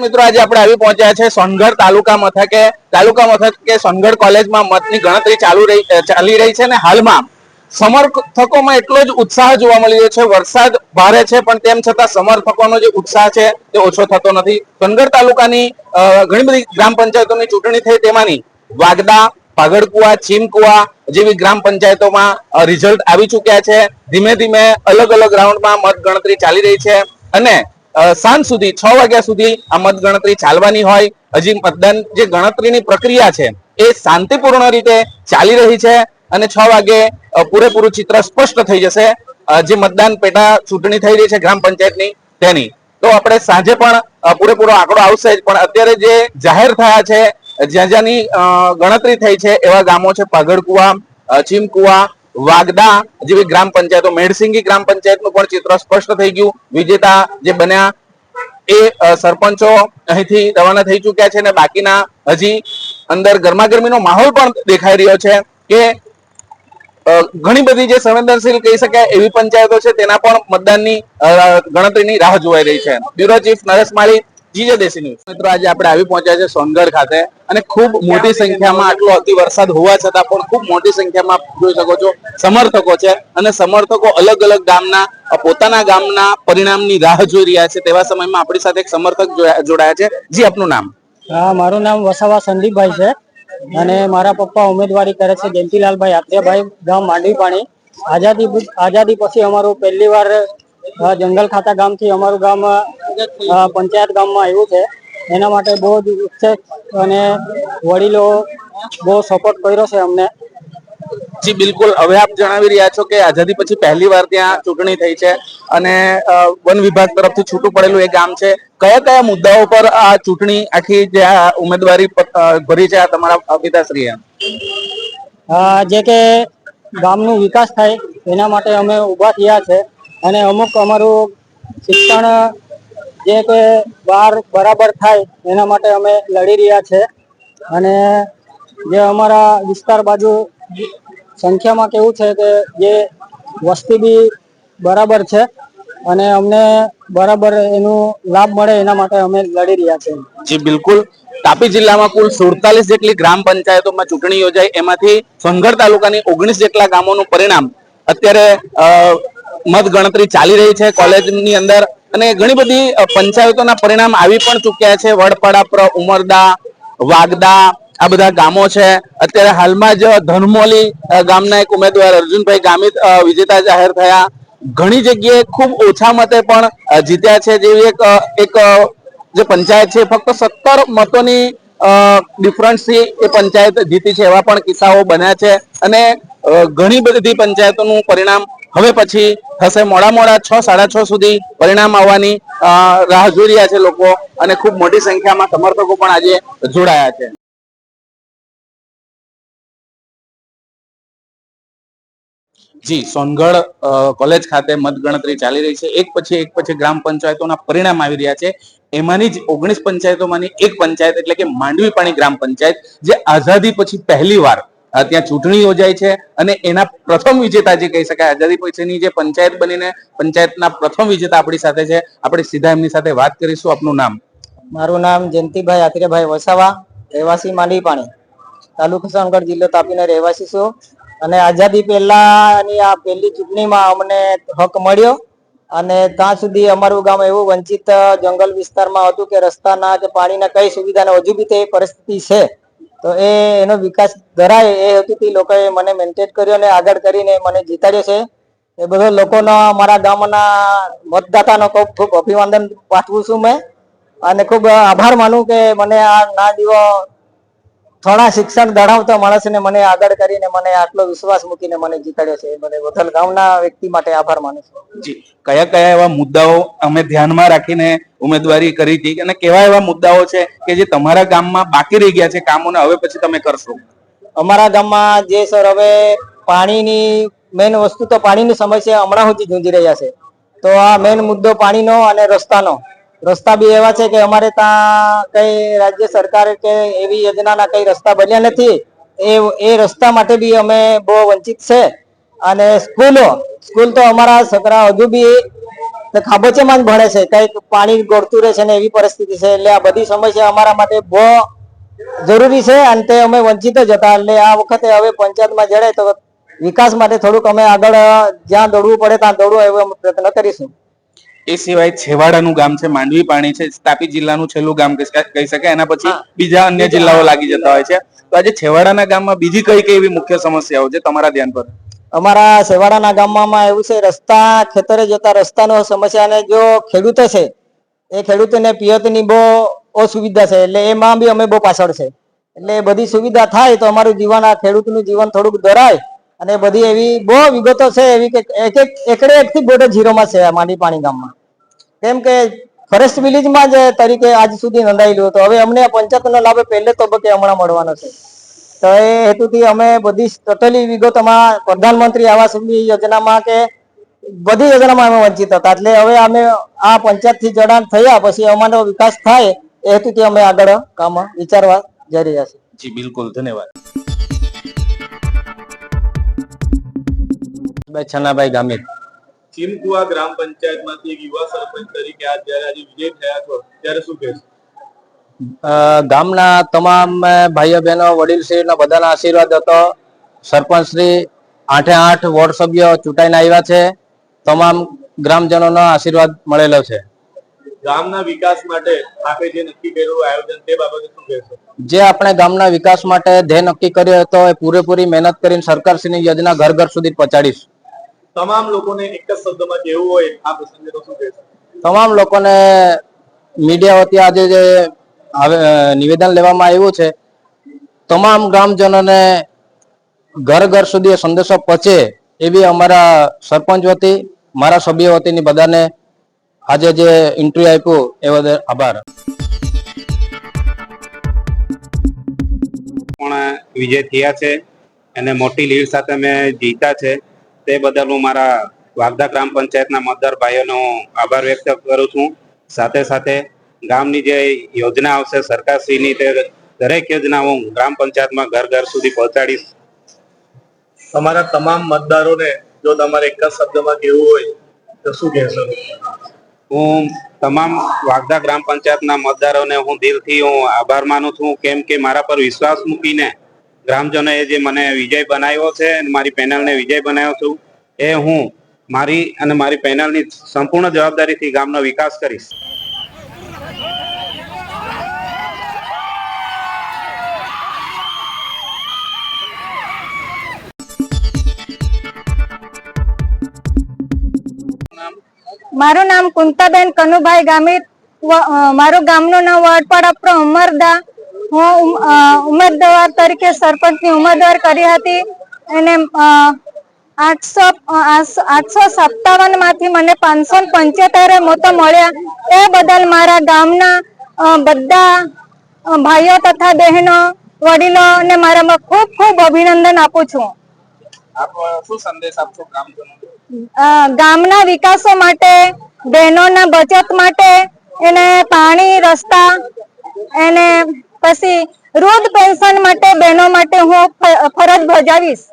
મિત્રો, આજે આપણે આવી પહોંચ્યા છે સોનગઢ તાલુકા મથકે. તાલુકા મથકે સોનગઢ કોલેજમાં મતની ગણતરી ચાલુ રહી ચાલી રહી છે અને હાલમાં સમર્થકોમાં એટલો જ ઉત્સાહ જોવા મળી રહ્યો છે. વરસાદ ભારે છે, પણ તેમ છતાં સમર્થકોનો જે ઉત્સાહ છે તે ઓછો થતો નથી. સોનગઢ તાલુકાની ઘણી બધી ગ્રામ પંચાયતોની ચૂંટણી થઈ તેમાંની વાગદા પાગડકુવા ચીમકુવા જેવી ગ્રામ પંચાયતોમાં રિઝલ્ટ આવી ચૂક્યા છે. ધીમે ધીમે અલગ અલગ રાઉન્ડમાં મત ગણતરી ચાલી રહી છે. અને સાંજ સુધી, છ વાગ્યા સુધી આ મતગણતરી ચાલવાની હોય. હજી મતદાન જે ગણતરીની પ્રક્રિયા છે, એ શાંતિપૂર્ણ રીતે ચાલી રહી છે અને છ વાગે પૂરેપૂરું ચિત્ર સ્પષ્ટ થઈ જશે. જે મતદાન પેટા ચૂંટણી થઈ રહી છે ગ્રામ પંચાયતની, તેની. તો આપણે સાંજે પણ પૂરેપૂરો આંકડો આવશે જ, પણ અત્યારે જે જાહેર થયા છે, જ્યાં જ્યાંની ગણતરી થઈ છે એવા ગામો છે, પાઘડકુવા ચીમકુવા વાગદા જેવી ગ્રામ પંચાયતો મેડસિંગી ગ્રામ પંચાયતનું પણ ચિત્ર સ્પષ્ટ થઈ ગયું. વિજેતા જે બન્યા એ સરપંચો અહીંથી રવાના થઈ ચૂક્યા છે અને બાકીના હજી અંદર ગરમાગરમીનો માહોલ પણ દેખાઈ રહ્યો છે કે ઘણી બધી જે સંવેદનશીલ કહી શકાય એવી પંચાયતો છે, તેના પણ મતદાનની ગણતરીની રાહ જોવાઈ રહી છે. Bureau chief Naresh Mali GJ દેશી ન્યૂઝ મિત્રો, આજે આપણે આવી પહોંચ્યા છે સોનગઢ ખાતે અને ખૂબ મોટી સંખ્યામાં આટલો અતિ વરસાદ હોવા છતાં પણ ખૂબ મોટી સંખ્યામાં જોઈ શકો છો, સમર્થકો છે અને સમર્થકો અલગ અલગ ગામના પોતાના ગામના પરિણામની રાહ જોઈ રહ્યા છે. તેવા સમયમાં આપણી સાથે એક સમર્થક જોડાયા છે. જી, આપનું નામ? હા, મારું નામ વસાવા સંદીપભાઈ છે અને મારા પપ્પા ઉમેદવારી કરે છે જયંતિલાલભાઈ આત્રેયભાઈ ગામ માંડવી પાણી આઝાદી આઝાદી પછી અમારું પહેલી વાર જંગલ ખાતા ગામથી અમારું ગામ પંચાયત ગામમાં આવ્યું છે. એના માટે બહુ જ ઉત્સેક અને વડીલો બહુ સપોર્ટ કર્યો છે અમને. જી બિલકુલ. હવે આપ જણાવી રહ્યા છો કે આઝાદી પછી પહેલી વાર ત્યાં ચૂંટણી થઈ છે અને વન વિભાગ તરફથી છૂટું પડેલું એ ગામ છે. કયા કયા મુદ્દાઓ પર આ ચૂંટણી આખી જે આ ઉમેદવારી ભરી છે આ તમારા પિતાશ્રીએ જે કે ગામનો વિકાસ થાય એના માટે અમે ઊભા થયા છે. અને અમુક અમારું શિક્ષણ જે કે બહાર બરાબર થાય એના માટે અમે લડી રહ્યા છે. અને જે અમારા વિસ્તાર બાજુ સંખ્યામાં કેવું છે કે જે વસ્તી બી બરાબર છે અને અમને બરાબર એનું લાભ મળે એના માટે અમે લડી રહ્યા છીએ જી, બિલકુલ. તાપી જિલ્લામાં કુલ સુડતાલીસ જેટલી ગ્રામ પંચાયતોમાં ચૂંટણી યોજાઈ. એમાંથી સંઘર તાલુકાની ઓગણીસ જેટલા ગામોનું પરિણામ અત્યારે અ, મત ગણતરી ચાલી રહી છે કોલેજની અંદર. અને ઘણી બધી પંચાયતોના પરિણામ આવી પણ ચૂક્યા છે. વડપાડા પ્ર ઉમરદા વાગદા આ બધા ગામો છે. અત્યારે હાલમાં જ ધનમોલી ગામના એક ઉમેદવાર અર્જુનભાઈ ગામિત વિજેતા જાહેર થયા. ઘણી જગ્યાએ ખૂબ ઓછા મતે પણ જીત્યા છે. જેવી એક એક જે પંચાયત છે ફક્ત સત્તર મતોની ડિફરન્સથી એ પંચાયત જીતી છે એવા પણ કિસ્સાઓ બન્યા છે. અને ઘણી બધી પંચાયતોનું પરિણામ હવે પછી થશે મોડા મોડા છ, સાડા છ સુધી પરિણામ આવવાની રાહ જોઈ રહ્યા છે લોકો અને ખૂબ મોટી સંખ્યામાં સમર્થકો પણ આજે જોડાયા છે. જી, સોનગઢ કોલેજ ખાતે મતગણતરી ચાલી રહી છે. એક પછી એક પછી ગ્રામ પંચાયતોના પરિણામ આવી રહ્યા છે. એમાંની જ ઓગણીસ પંચાયતોમાંની એક પંચાયત એટલે કે માંડવી પાણી ગ્રામ પંચાયત, જે આઝાદી પછી પહેલી વાર ત્યાં ચૂંટણી યોજાય છે અને એના પ્રથમ વિજેતા જે કહી શકાય, આઝાદી પછીની જે પંચાયત બનીને પંચાયતના પ્રથમ વિજેતા આપણી સાથે છે. આપણે સીધા એમની સાથે વાત કરીશું. આપનું નામ? મારું નામ જયંતિભાઈ આત્રેભાઈ વસાવા, રહેવાસી માંડવી પાણી તાલુકો સોનગઢ જિલ્લો તાપીના રહેવાસી છું. અને આઝાદી પહેલાની આ પહેલી ચૂંટણીમાં અમને હક મળ્યો અને ત્યાં સુધી અમારું ગામ એવું વંચિત જંગલ વિસ્તારમાં હતું કે રસ્તાના કે પાણીના કઈ સુવિધાના હજુ બી તે પરિસ્થિતિ છે. તો એ એનો વિકાસ ધરાય એ હેતુથી લોકોએ મને મેન્ટેન કર્યો અને આગળ કરીને મને જીતાડ્યો છે. એ બધો લોકોનો મારા ગામના મતદાતાનો ખૂબ ખૂબ અભિવાદન પાઠવું છું મેં. અને ખૂબ આભાર માનું કે મને આ ના દીવો થોડા શિક્ષણ ધરાવતા માણસને મને આગળ કરીને મને આટલો વિશ્વાસ મૂકીને મને જીતાડ્યો છે. મને વથલ ગામના વ્યક્તિ માટે આભાર માનું છું. જી. કયા કયા એવા મુદ્દાઓ અમે ધ્યાનમાં રાખીને ઉમેદવારી કરી હતી? અને કેવા એવા મુદ્દાઓ છે કે જે તમારા ગામમાં બાકી રહી ગયા છે કામોને હવે પછી તમે કરશો? અમારા ગામમાં જે સર હવે પાણીની મેઇન વસ્તુ તો પાણીની સમસ્યા હમણાં સુધી ઝૂંઝી રહ્યા છે. તો આ મેઇન મુદ્દો પાણીનો અને રસ્તાનો. રસ્તા બી એવા છે કે અમારે ત્યાં કઈ રાજ્ય સરકારે કે એવી યોજનાના કઈ રસ્તા બન્યા નથી. એ એ રસ્તા માટે બી અમે બહુ વંચિત છે. અને સ્કૂલો, સ્કૂલ તો અમારા છોકરા હજુ બી ખાબોચેમાં જ ભણે છે. કંઈક પાણી ગોળતું રહે છે ને એવી પરિસ્થિતિ છે. એટલે આ બધી સમસ્યા અમારા માટે બહુ જરૂરી છે અને તે અમે વંચિત જ હતા. એટલે આ વખતે હવે પંચાયતમાં જડે તો વિકાસ માટે થોડુંક અમે આગળ જ્યાં દોડવું પડે ત્યાં દોડવું એવો પ્રયત્ન કરીશું. એ સિવાય છેવાડાનું ગામ છે માંડવી પાણી છે તાપી જિલ્લાનું છેલ્લું ગામ કહી શકાય- એના પછી બીજા અન્ય જિલ્લાઓ લાગી જતા હોય છે. તો આજે છેવાડાના ગામમાં બીજી કઈ કઈ એવી મુખ્ય સમસ્યાઓ છે તમારા ધ્યાન પર? અમારા છેવાડાના ગામમાં એવું છે રસ્તા ખેતરે જતા રસ્તાનો સમસ્યા અને જો ખેડૂત છે એ ખેડૂતોને પિયતની બહુ અસુવિધા છે એટલે એમાં બી અમે બહુ પાછળ છે. એટલે બધી સુવિધા થાય તો અમારું જીવન આ ખેડૂતનું જીવન થોડુંક દોરાય. અને બધી એવી બહુ વિગતો છે એવી કે એક એક એકડે એકથી બોટે જીરોમાં છે માંડી પાણી ગામમાં. કેમ કે ફોરેસ્ટ વિલેજમાં જ તરીકે આજ સુધી નોંધાયેલું હતું. હવે અમને પંચાયતનો લાભ પહેલે તબક્કે હમણાં મળવાનો છે. તો એ હેતુથી અમે બધી ટોટલી વિગતોમાં પ્રધાનમંત્રી આવાસ યોજનામાં કે બધી યોજનામાં અમે વંચિત હતા. એટલે હવે અમે આ પંચાયતથી જોડાણ થયા પછી અમારો વિકાસ થાય એ હેતુથી અમે આગળ કામ વિચારવા જઈ રહ્યા છીએ. જી, બિલકુલ. ધન્યવાદ. ભાઈ છનાભાઈ ગામિત. ચીમકુવા ગ્રામ પંચાયતમાંથી એક યુવા સરપંચ તરીકે આજ જ્યારે આજે વિજય થયા છો ત્યારે શું કહેશો? ગામના તમામ ભાઈઓ બહેનો વડીલ શ્રીના બધાના આશીર્વાદ હતો. સરપંચ શ્રી આઠે આઠ વોર્ડ સભ્યો ચૂંટાઈને આવ્યા છે. તમામ ગ્રામજનોનો આશીર્વાદ મળેલો છે. ગામના વિકાસ માટે આપે જે નક્કી કરેલું આયોજન તે બાબતે શું કહેશો? જે આપણે ગામના વિકાસ માટે ધ્યેય નક્કી કર્યો હતો એ પૂરેપૂરી મહેનત કરીને સરકારશ્રીની યોજના ઘર ઘર સુધી પહોંચાડીશ. તમામ લોકોને એક જ શબ્દમાં કહેવું હોય આ પ્રસંગે તો શું કહેશો? તમામ લોકોને મીડિયા વતી આજે જે નિવેદન લેવામાં આવ્યું છે તમામ ગ્રામજનોને ઘર ઘર સુધી એ સંદેશો પહોંચે એવી અમારા સરપંચ વતી મારા સભ્ય વતીની બધાને આજે જે ઇન્ટરવ્યુ આપ્યું એ બદલ આભાર. પણ વિજય થયા છે અને મોટી લીડ સાથે મેં જીતા છે. તે બદલ હું મારા વાગદા ગ્રામ પંચાયતના મતદાર ભાઈઓનો આભાર વ્યક્ત કરું છું. સાથે સાથે ગામની જે યોજના આવશે સરકારશ્રીની તે દરેક યોજના હું ગ્રામ પંચાયતમાં ઘર ઘર સુધી પહોંચાડીશ. તમારા તમામ મતદારોને જો તમારે એક જ શબ્દમાં કહેવું હોય તો શું કહેશો? હું તમામ વાગદા ગ્રામ પંચાયતના મતદારોને હું દિલથી હું આભાર માનું છું. કેમ કે મારા પર વિશ્વાસ મૂકીને ગ્રામજનોએ જે મને વિજય બનાવ્યો છે મારી પેનલને વિજય બનાવ્યો છું, એ હું મારી અને મારી પેનલની સંપૂર્ણ જવાબદારીથી ગામનો વિકાસ કરીશ. મારું નામ કુંતાબેન કનુભાઈ ગામિત મારું ગામનું નામ વડપાડા પ્રો ઉમરદા હું ઉમેદવાર તરીકે સરપંચની ઉમેદવાર કરી હતી. અને આઠસો આઠસો- સત્તાવનમાંથી મને પાંચસો પંચોતેર મતો મળ્યા. એ બદલ મારા ગામના બધા ભાઈઓ તથા બહેનો વડીલો ને મારા ખૂબ ખૂબ અભિનંદન આપું છું. ગામના વિકાસો માટે બહેનોના બચત માટે એને પાણી રસ્તા એને પછી વૃદ્ધ પેન્શન માટે બહેનો માટે હું ફરજ બજાવીશ.